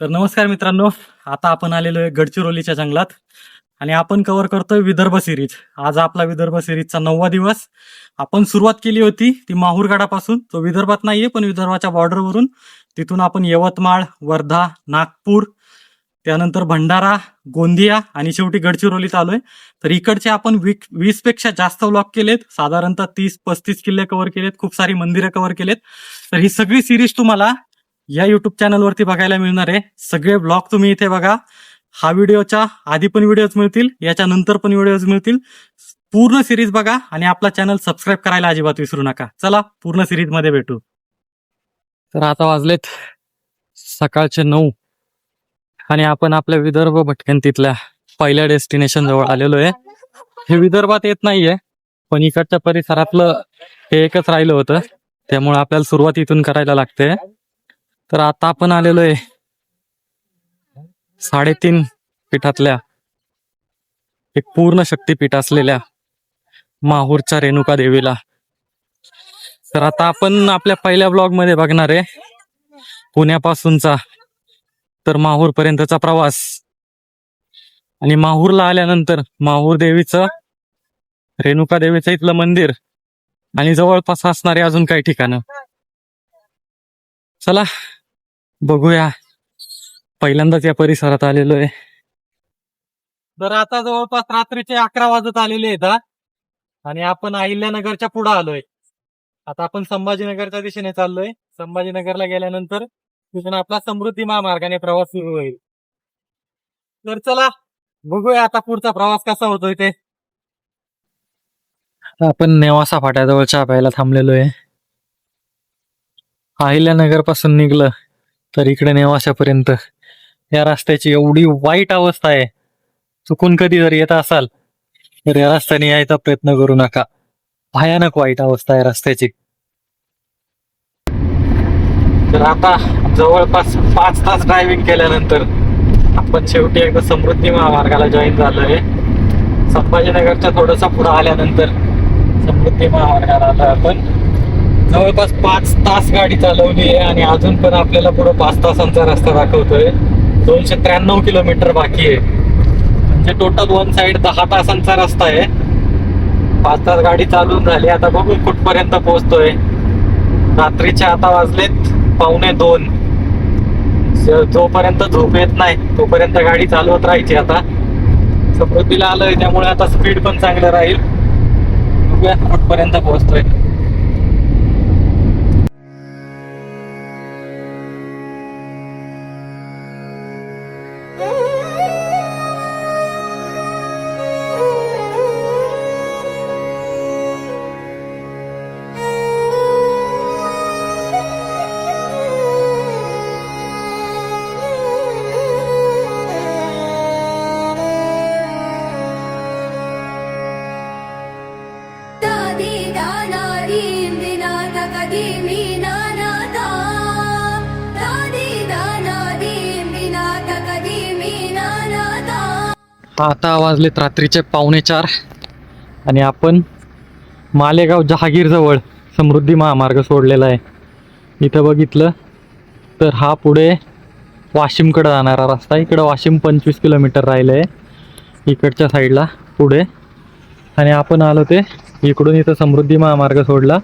तर नमस्कार मित्रांनो आता आपण आलेलो आहे गडचिरोलीच्या जंगलात आणि आपण कव्हर करतोय विदर्भ सिरीज आज आपला विदर्भ सिरीजचा नववा दिवस. आपण सुरुवात केली होती ती माहूरगडापासून. तो विदर्भात नाहीये पण विदर्भाच्या बॉर्डरवरून तिथून आपण यवतमाळ वर्धा नागपूर त्यानंतर भंडारा गोंदिया आणि शेवटी गडचिरोलीत आलोय. तर इकडचे आपण वीसपेक्षा जास्त व्लॉग केलेत. साधारणतः तीस पस्तीस किल्ले कव्हर केलेत. खूप सारी मंदिरं कव्हर केलेत. तर ही सगळी सिरीज तुम्हाला या युट्यूब चॅनलवरती बघायला मिळणार आहे. सगळे ब्लॉग तुम्ही इथे बघा. हा व्हिडिओच्या आधी पण व्हिडिओज मिळतील याच्या नंतर पण व्हिडिओज मिळतील. पूर्ण सिरीज बघा आणि आपला चॅनल सबस्क्राईब करायला अजिबात विसरू नका. चला पूर्ण सिरीजमध्ये भेटू. तर आता वाजलेत सकाळचे नऊ आणि आपण आपल्या विदर्भ भटकंतीतल्या पहिल्या डेस्टिनेशन जवळ आलेलो आहे. हे विदर्भात येत नाहीये पण इकडच्या परिसरातलं हे एकच राहिलं होतं. त्यामुळे आपल्याला सुरुवात इथून करायला लागते. तर आता आपण आलेलो आहे साडेतीन पीठातल्या एक पूर्ण शक्तीपीठ असलेल्या माहूरच्या रेणुका देवीला. तर आता आपण आपल्या पहिल्या ब्लॉगमध्ये बघणार आहे पुण्यापासूनचा तर माहूर पर्यंतचा प्रवास. आणि माहूरला आल्यानंतर माहूर देवीचं रेणुका देवीचं इथलं मंदिर आणि जवळपास असणारे अजून काही ठिकाणं. चला बघूया. पहिल्यांदाच या परिसरात आलेलो आहे तर आता जवळपास रात्रीचे अकरा वाजत आलेले आहेत. आणि आपण अहिल्यानगरच्या पुढे आलोय. आता आपण संभाजीनगरच्या दिशेने चाललोय. संभाजीनगरला गेल्यानंतर तिथून आपला समृद्धी महामार्गाने प्रवास सुरू होईल. तर चला बघूया आता पुढचा प्रवास कसा होतोय ते. आपण नेवासा फाट्याजवळ चहा प्यायला थांबलेलो आहे अहिल्यानगरपासून निघलं. तर इकडे नेवाशापर्यंत या रस्त्याची एवढी वाईट अवस्था आहे. चुकून कधी जर येत असाल तर या रस्त्याने यायचा प्रयत्न करू नका. भयानक वाईट अवस्था आहे रस्त्याची. तर आता जवळपास पाच तास ड्रायव्हिंग केल्यानंतर आपण शेवटी एकदा समृद्धी महामार्गाला जॉईन झालोय संभाजीनगरच्या थोडंसं पुढे आल्यानंतर समृद्धी महामार्गाला आलो आपण. जवळपास पाच तास गाडी चालवली आहे आणि अजून पण आपल्याला पुढे पाच तासांचा रस्ता दाखवतोय. दोनशे त्र्याण्णव किलोमीटर बाकी आहे. म्हणजे टोटल वन साइड दहा तासांचा रस्ता आहे. पाच तास गाडी चालून झाली. आता बघू कुठपर्यंत पोहोचतोय. रात्रीचे आता वाजलेत पावणे दोन. जोपर्यंत झोप येत नाही तोपर्यंत गाडी चालवत राहायची आता. समृद्धीला आलोय त्यामुळे आता स्पीड पण चांगलं राहील. बघूया कुठपर्यंत पोहोचतोय. आता वाजलेत रात्रीचे पावणे चार. आणि आपण मालेगाव जहागीरजवळ समृद्धी महामार्ग सोडलेला आहे. इथं बघितलं तर हा पुढे वाशिमकडं जाणारा रस्ता इकडं वाशिम पंचवीस किलोमीटर राहिलं आहे इकडच्या साईडला पुढे. आणि आपण आलो ते इकडून इथं समृद्धी महामार्ग सोडला.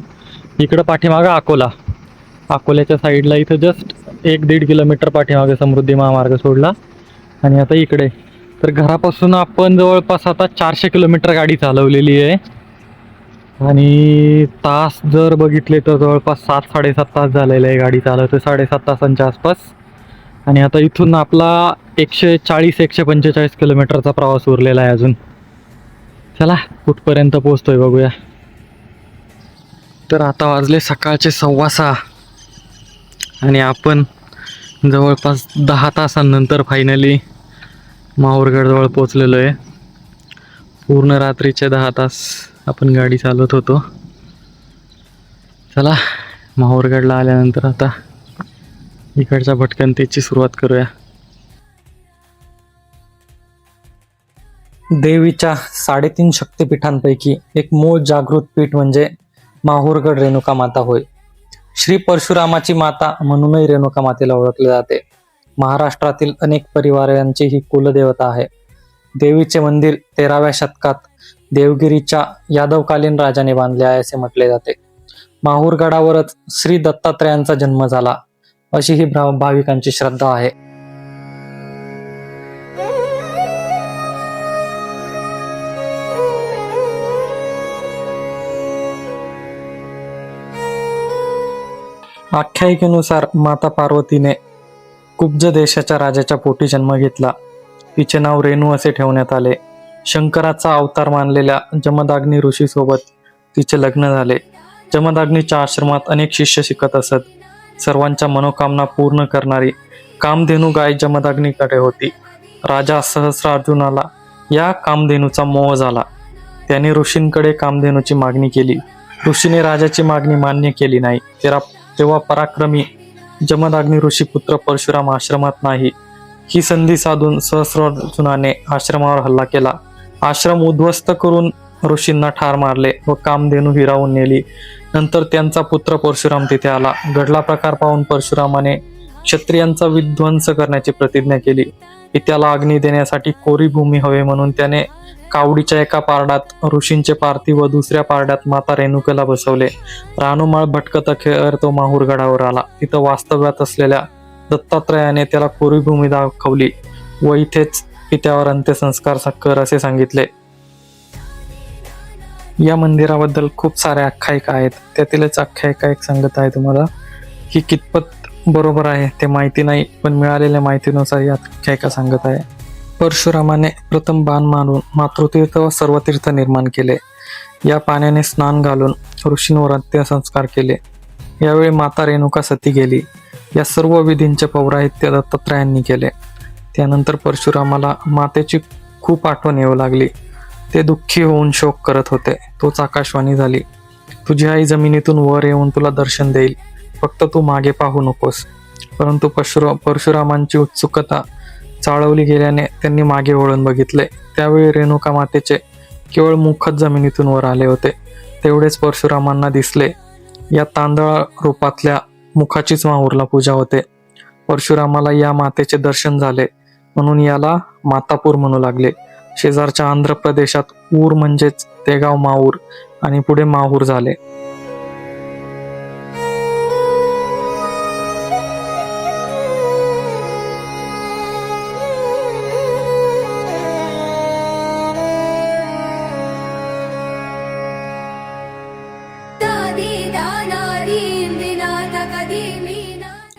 इकडं पाठीमागं अकोला. अकोल्याच्या साईडला इथं जस्ट एक दीड किलोमीटर पाठीमागे समृद्धी महामार्ग सोडला. आणि आता इकडे तर घरापासून आपण जवळपास आता चारशे किलोमीटर गाडी चालवलेली आहे. आणि तास जर बघितले तर जवळपास सात साडेसात तास झालेले आहे गाडी चालवते साडेसात तासांच्या आसपास. आणि आता इथून आपला एकशे चाळीस एकशे पंचेचाळीस किलोमीटरचा प्रवास उरलेला आहे अजून. चला कुठपर्यंत पोहोचतोय बघूया. तर आता वाजले सकाळचे सव्वा सहा. आणि आपण जवळपास दहा तासांनंतर फायनली माहूरगडजवळ पोचलेलो आहे. पूर्ण रात्रीचे दहा तास आपण गाडी चालवत होतो. चला माहूरगडला आल्यानंतर आता इकडच्या भटकंतीची सुरुवात करूया. देवीच्या साडेतीन शक्तिपीठांपैकी एक मूळ जागृत पीठ म्हणजे माहूरगड रेणुका माता होय. श्री परशुरामाची माता म्हणूनही रेणुका मातेला ओळखले जाते. महाराष्ट्रातील अनेक परिवारांची ही कुलदेवता आहे देवीचे मंदिर तेराव्या शतकात देवगिरीच्या यादवकालीन राजाने बांधले आहे असे म्हटले जाते. माहूरगडावरच श्री दत्तात्रयांचा जन्म झाला अशी ही भाविकांची श्रद्धा आहे. आख्यायिकेनुसार माता पार्वतीने कुब्ज देशाच्या राजाच्या पोटी जन्म घेतला. तिचे नाव रेणू असे ठेवण्यात आले. शंकराचा अवतार मानलेल्या जमदाग्नी ऋषीसोबत तिचे लग्न झाले. जमदाग्नीच्या आश्रमात अनेक शिष्य शिकत असत. सर्वांच्या मनोकामना पूर्ण करणारी कामधेनू गाय जमदाग्नीकडे होती. राजा सहस्रार्जुनाला या कामधेनूचा मोह झाला. त्याने ऋषींकडे कामधेनूची मागणी केली. ऋषीने राजाची मागणी मान्य केली नाही. तेरा तेव्हा पराक्रमी जमदाग्नी ऋषी पुत्र परशुराम आश्रमात नाही. ही संधी साधून सहस्रार्जुनाने आश्रमावर हल्ला केला. आश्रम उद्ध्वस्त करून ऋषींना ठार मारले व कामधेनू हिरावून नेली. नंतर त्यांचा पुत्र परशुराम तिथे आला. घडला प्रकार पाहून परशुरामाने क्षत्रियांचा विध्वंस करण्याची प्रतिज्ञा केली. पित्याला अग्नी देण्यासाठी कोरी भूमी हवे म्हणून त्याने कावडीच्या एका पारडात ऋषींचे पार्थिव व दुसऱ्या पारड्यात माता रेणुकेला बसवले. रानुमाळ भटकत अखेर तो माहूरगडावर आला. तिथं वास्तव्यात असलेल्या दत्तात्रयाने त्याला कोरी दाखवली व इथेच पित्यावर अंत्यसंस्कार कर असे सांगितले. या मंदिराबद्दल खूप साऱ्या आख्यायिका आहेत. त्यातीलच आख्यायिका एक सांगत आहे तुम्हाला ही कितपत बरोबर आहे ते माहिती नाही पण मिळालेल्या माहितीनुसार ही आख्यायिका सांगत आहे. परशुरामाने प्रथम बाण मारून मातृतीर्थ व सर्वतीर्थ निर्माण केले. या पाण्याने स्नान घालून ऋषींवर अंत्यसंस्कार केले. यावेळी माता रेणुका सती गेली. या सर्व विधींचे पौराहित्य दत्तात्रयांनी केले. त्यानंतर परशुरामाला मातेची खूप आठवण येऊ लागली. ते दुःखी होऊन शोक करत होते. तोच आकाशवाणी झाली. तुझी आई जमिनीतून वर येऊन तुला दर्शन देईल. फक्त तू मागे पाहू नकोस. परंतु परशुरा परशुरामांची उत्सुकता चाळवली गेल्याने त्यांनी मागे वळून बघितले. त्यावेळी रेणुका मातेचे केवळ मुखच जमिनीतून वर आले होते. तेवढेच परशुरामांना दिसले. या तांदळा रूपातल्या मुखाचीच माहूरला पूजा होते. परशुरामाला या मातेचे दर्शन झाले. म्हणून याला मातापूर म्हणू लागले. शेजारच्या आंध्र प्रदेशात ऊर म्हणजेच ते गाव माहूर आणि पुढे माहूर झाले.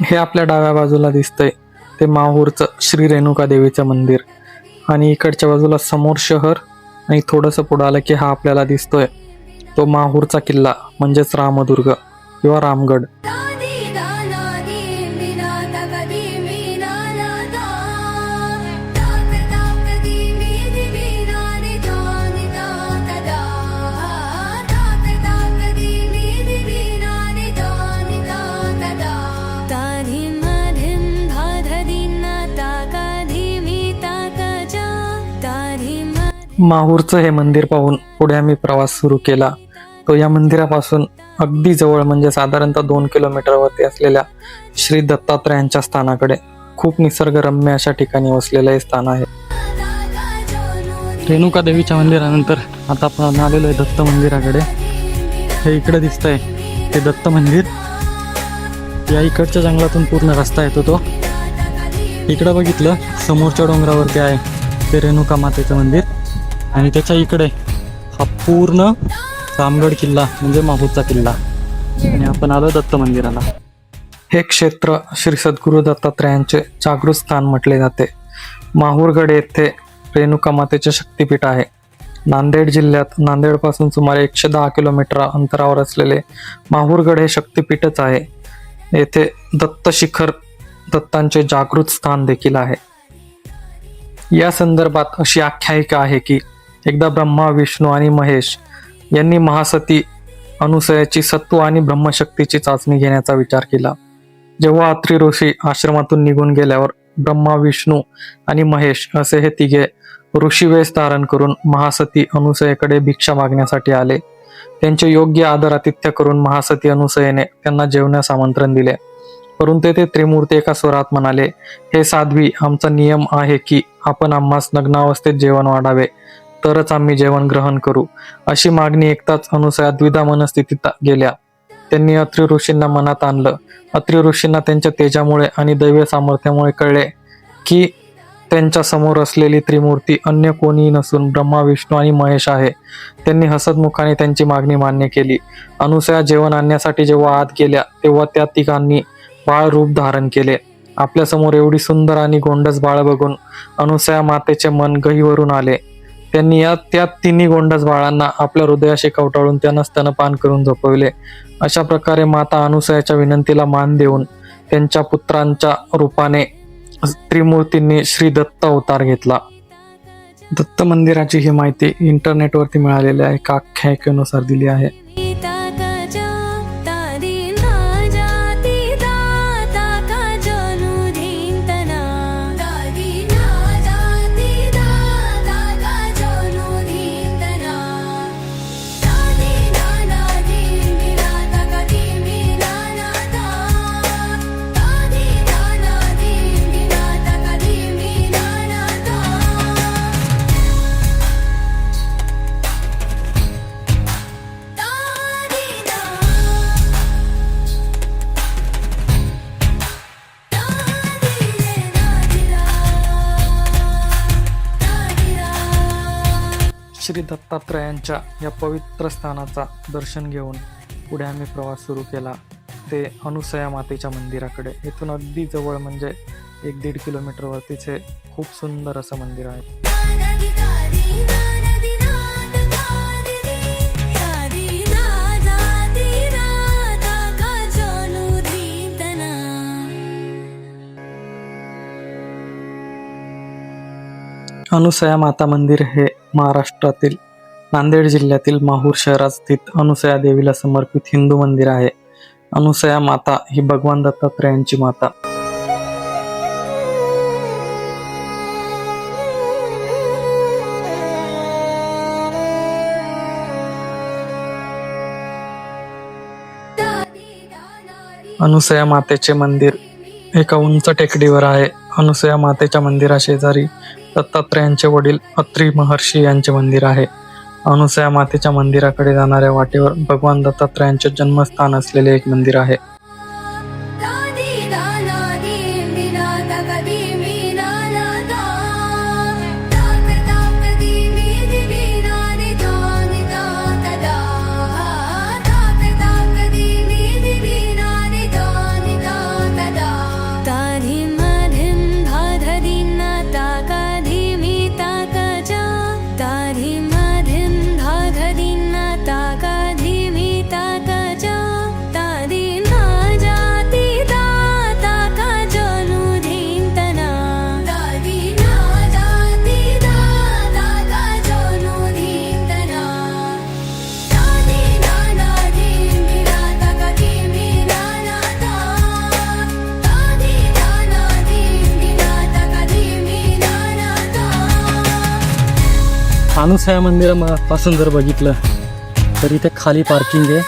हे आपल्या डाव्या बाजूला दिसतंय. ते माहूरचं श्री रेणुका देवीचं मंदिर. आणि इकडच्या बाजूला समोर शहर आणि थोडंसं पुढं आलं की हा आपल्याला दिसतोय. तो माहूरचा किल्ला म्हणजेच रामदुर्ग किंवा रामगड. माहूरचं हे मंदिर पाहून पुढे आम्ही प्रवास सुरू केला. तो या मंदिरापासून अगदी जवळ म्हणजे साधारणतः दोन किलोमीटरवरती असलेल्या श्री दत्तात्रयांच्या स्थानाकडे. खूप निसर्गरम्य अशा ठिकाणी वसलेलं हे स्थान आहे. रेणुका देवीच्या मंदिरानंतर आता आपण आलेलो आहे दत्त मंदिराकडे. हे इकडे दिसतंय ते दत्त मंदिर. या इकडच्या जंगलातून पूर्ण रस्ता येतो तो. इकडं बघितलं समोरच्या डोंगरावरती आहे ते रेणुका मातेचं मंदिर. आणि त्याच्या इकडे हा पूर्ण रामगड किल्ला म्हणजे माहूरचा किल्ला. आणि आपण आलो दत्त मंदिराला. हे क्षेत्र श्री सद्गुरू दत्तात्रयांचे जागृत स्थान म्हटले जाते. माहूरगड येथे रेणुका मातेचे शक्तिपीठ आहे. नांदेड जिल्ह्यात नांदेडपासून सुमारे एकशे दहा किलोमीटर अंतरावर असलेले माहूरगड हे शक्तिपीठच आहे. येथे दत्त शिखर दत्तांचे जागृत स्थान देखील आहे. या संदर्भात अशी आख्यायिका आहे की एकदा ब्रह्मा विष्णू आणि महेश यांनी महासती अनुसयाची सत्व आणि ब्रह्मशक्तीची चाचणी घेण्याचा विचार केला. जेव्हा अत्री ऋषी आश्रमातून निघून गेल्यावर ब्रह्मा विष्णू आणि महेश असे हे तिघे ऋषीवेश धारण करून महासती अनुसयेकडे भिक्षा मागण्यासाठी आले. त्यांचे योग्य आदर आतिथ्य करून महासती अनुसयेने त्यांना जेवण्यास आमंत्रण दिले. परंतु ते त्रिमूर्ती एका स्वरात म्हणाले हे साध्वी आमचा नियम आहे की आपण आम्हास नग्नावस्थेत जेवण वाढावे. तरच आम्ही जेवण ग्रहण करू अशी मागणी एकताच अनुसया द्विधा मनस्थितीत गेल्या. त्यांनी अत्रि ऋषींना मनात आणलं. अत्रि ऋषींना त्यांच्या तेजामुळे आणि दैव सामर्थ्यामुळे कळले की त्यांच्यासमोर असलेली त्रिमूर्ती अन्य कोणीही नसून ब्रह्मा विष्णू आणि महेश आहे. त्यांनी हसतमुखाने त्यांची मागणी मान्य केली. अनुसया जेवण आणण्यासाठी जेव्हा आत गेल्या तेव्हा त्या तिघांनी बाळ रूप धारण केले. आपल्यासमोर एवढी सुंदर आणि गोंडस बाळ बघून अनुसया मातेचे मन गहीवरून आले. त्यांनी या त्या तिन्ही गोंडस बाळांना आपल्या हृदयाशी कवटाळून त्यांना स्तनपान करून झोपविले. अशा प्रकारे माता अनुसयाच्या विनंतीला मान देऊन त्यांच्या पुत्रांच्या रूपाने त्रिमूर्तींनी श्री दत्त अवतार घेतला. दत्त मंदिराची ही माहिती इंटरनेटवरती मिळालेली आहे. एका आख्यायिकेनुसार दिली आहे. श्री दत्तात्रयांच्या या पवित्र स्थानाचा दर्शन घेऊन पुढे आम्ही प्रवास सुरू केला. ते अनुसया मातेच्या मंदिराकडे. इथून अगदी जवळ म्हणजे एक दीड किलोमीटरवरतीचे खूप सुंदर असं मंदिर आहे. अनुसया माता मंदिर हे महाराष्ट्रातील नांदेड जिल्ह्यातील माहूर शहरात स्थित अनुसया देवीला समर्पित हिंदू मंदिर आहे. अनुसया माता ही भगवान दत्तात्रयांची माता. अनुसया मातेचे मंदिर एका उंच टेकडीवर आहे. अनुसया मातेच्या मंदिरा शेजारी दत्तात्रयांचे वडील अत्री महर्षी यांचे मंदिर आहे. अनुसया मातेच्या मंदिराकडे जाणाऱ्या वाटेवर भगवान दत्तात्रयांचे जन्मस्थान असलेले एक मंदिर आहे. अनुसया मंदिरापासून जर बघितलं तर इथे खाली पार्किंग आहे.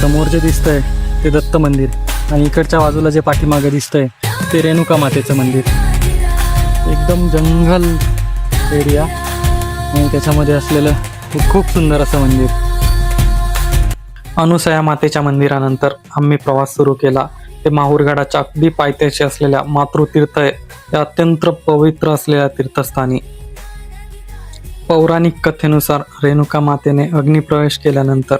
समोर जे दिसतंय ते दत्त मंदिर आणि इकडच्या बाजूला जे पाठीमागं दिसतंय ते रेणुका मातेचं मंदिर. एकदम जंगल एरिया आणि त्याच्यामध्ये असलेलं हे खूप सुंदर असं मंदिर. अनुसया मातेच्या मंदिरानंतर आम्ही प्रवास सुरू केला. ते माहूरगडाच्या अगदी पायथ्याशी असलेल्या मातृतीर्थ या अत्यंत पवित्र असलेल्या तीर्थस्थानी. पौराणिक कथेनुसार रेणुका मातेने अग्निप्रवेश केल्यानंतर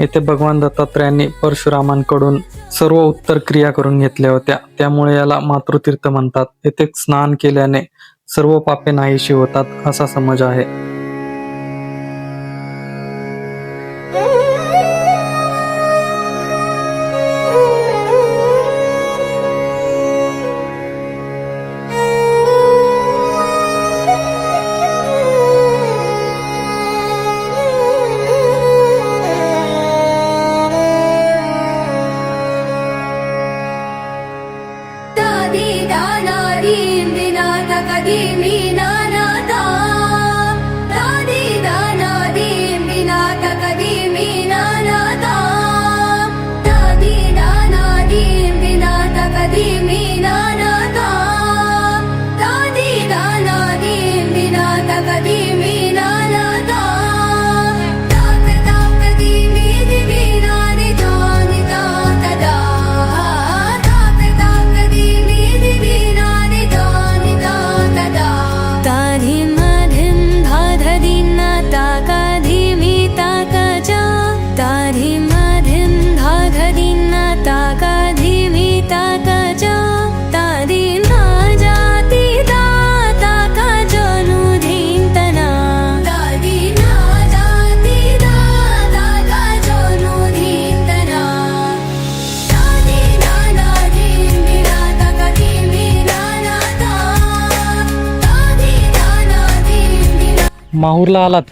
येथे भगवान दत्तात्रयांनी परशुरामांकडून सर्व उत्तर क्रिया करून घेतल्या होत्या. त्यामुळे याला मातृतीर्थ म्हणतात. येथे स्नान केल्याने सर्व पापे नाहीशी होतात असा समज आहे. दाना माहूरला आलात.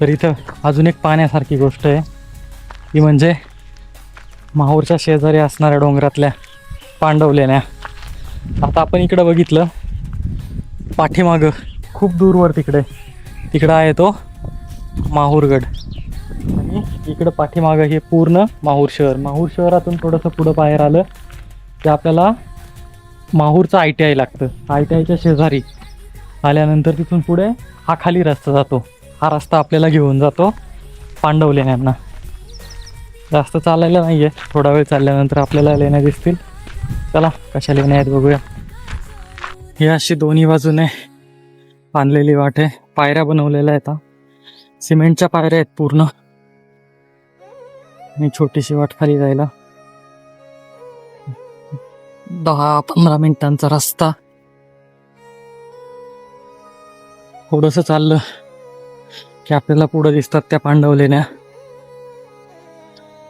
तर इथं अजून एक पाहण्यासारखी गोष्ट आहे. ती म्हणजे माहूरच्या शेजारी असणाऱ्या डोंगरातल्या पांडवलेण्या. आता आपण इकडं बघितलं पाठीमागं खूप दूरवर तिकडे तिकडं आहे तो माहूरगड. आणि इकडं पाठीमागं हे पूर्ण माहूर शहर. माहूर शहरातून थोडंसं पुढं बाहेर आलं ते आपल्याला माहूरचं आय टी आय लागतं. आय टी आयच्या शेजारी आल्यानंतर तिथून पुढे हा खाली रस्ता जातो. हा रस्ता आपल्याला घेऊन जातो पांडव लेण्यांना जास्त चालायला नाही आहे थोडा वेळ चालल्यानंतर आपल्याला लेण्या दिसतील. चला कशा लेण्या आहेत बघूया. ही अशी दोन्ही बाजूने बांधलेली वाट आहे. पायऱ्या बनवलेल्या आहेत सिमेंटच्या पायऱ्या आहेत पूर्ण. आणि छोटीशी वाट खाली जायला. दहा पंधरा मिनिटांचा रस्ता. थोडस चाललं की आपल्याला पुढं दिसतात त्या पांडवलेण्या.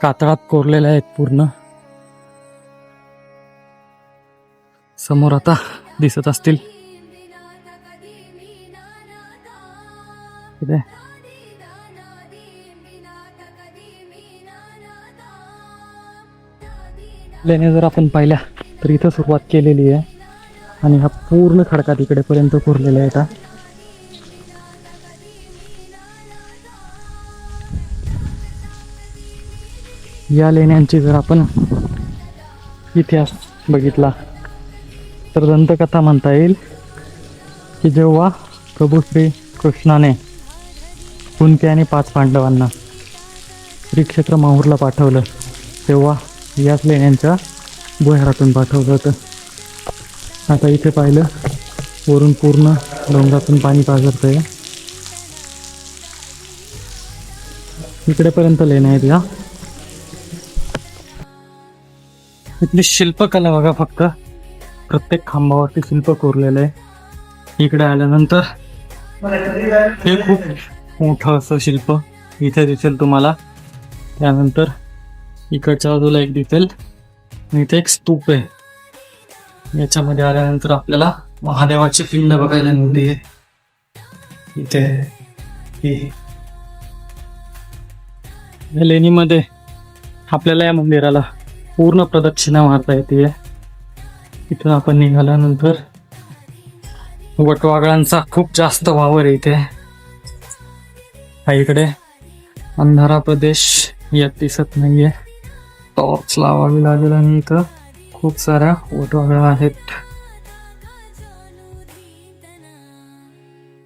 कातळात कोरलेल्या आहेत पूर्ण. समोर आता दिसत असतील. लेण्या जर आपण पाहिल्या तर इथं सुरुवात केलेली आहे. आणि हा पूर्ण खडका तिकडेपर्यंत कोरलेला आहे आता. या लेण्यांची जर आपण इतिहास बघितला तर दंतकथा म्हणता येईल की जेव्हा प्रभू श्री कृष्णाने कुंती आणि पाच पांडवांना श्रीक्षेत्र माहूरला पाठवलं तेव्हा याच लेण्यांच्या भुयारातून पाठवलं होतं. आता इथे पाहिलं वरून पूर्ण डोंगरातून पाणी पाझरतंय इकडेपर्यंत लेण्या आहेत या. इथली शिल्पकला बघा फक्त. प्रत्येक खांबावरती शिल्प कोरलेलं आहे. इकडे आल्यानंतर हे खूप मोठं असं शिल्प इथे दिसेल तुम्हाला. त्यानंतर इकडच्या बाजूला एक दिसेल. आणि इथे एक स्तूप आहे. याच्यामध्ये आल्यानंतर आपल्याला महादेवाची पिंड बघायला मिळते. इथे या लेणीमध्ये आपल्याला या मंदिराला पूर्ण प्रदक्षिणा मारता येते. इथून आपण निघाल्यानंतर वटवागळांचा खूप जास्त वावर आहे इथे हा इकडे अंधारा प्रदेश यात दिसत नाहीये. टॉर्च लावावी लागेल आणि इथं खूप साऱ्या वटवागळा आहेत.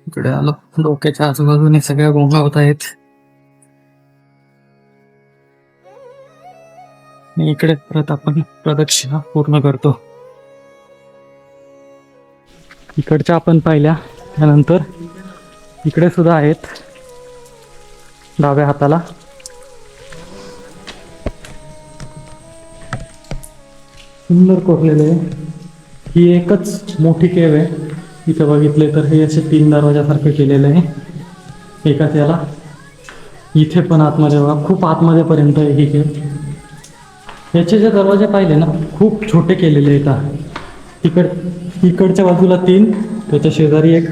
इकडे आलो. डोक्याच्या आजूबाजूने सगळ्या गोंगावत आहेत. आणि इकडे परत आपण प्रदक्षिणा पूर्ण करतो. इकडच्या आपण पाहिल्या त्यानंतर इकडे सुद्धा आहेत डाव्या हाताला. सुंदर कोरलेले ही एकच मोठी केव आहे. इथं बघितले तर हे असे तीन दरवाजासारखं केलेलं आहे. एकाच याला. इथे पण आतमध्ये बघा खूप आतमध्ये पर्यंत आहे ही केव. याचे जे दरवाजे पाहिले ना खूप छोटे केलेले आहेत. तिकड इकड इकडच्या बाजूला तीन त्याच्या शेजारी एक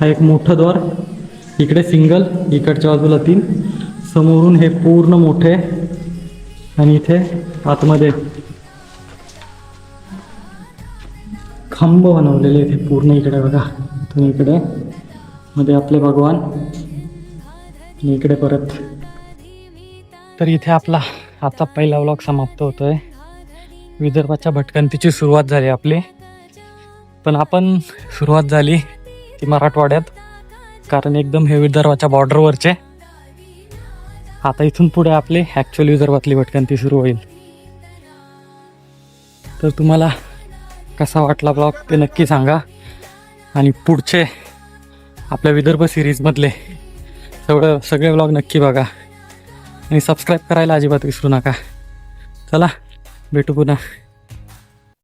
हा एक मोठं द्वार इकडे सिंगल इकडच्या बाजूला तीन. समोरून हे पूर्ण मोठे आणि इथे आतमध्ये खांब बनवलेले इथे पूर्ण इकडे बघा. तुम्ही इकडे मध्ये आपले भगवान इकडे परत. तर इथे आपला आजचा पहिला व्लॉग समाप्त होतोय. विदर्भाच्या भटकंतीची सुरुवात झाली आपली. पण आपण सुरुवात झाली ती मराठवाड्यात. कारण एकदम हे विदर्भाच्या बॉर्डरवरचे आता इथून पुढे आपली ॲक्च्युअल विदर्भातली भटकंती सुरू होईल. तर तुम्हाला कसा वाटला ब्लॉग ते नक्की सांगा. आणि पुढचे आपल्या विदर्भ सिरीजमधले सगळं सगळे ब्लॉग नक्की बघा. आणि सबस्क्राईब करायला अजिबात विसरू नका. चला भेटू पुन्हा.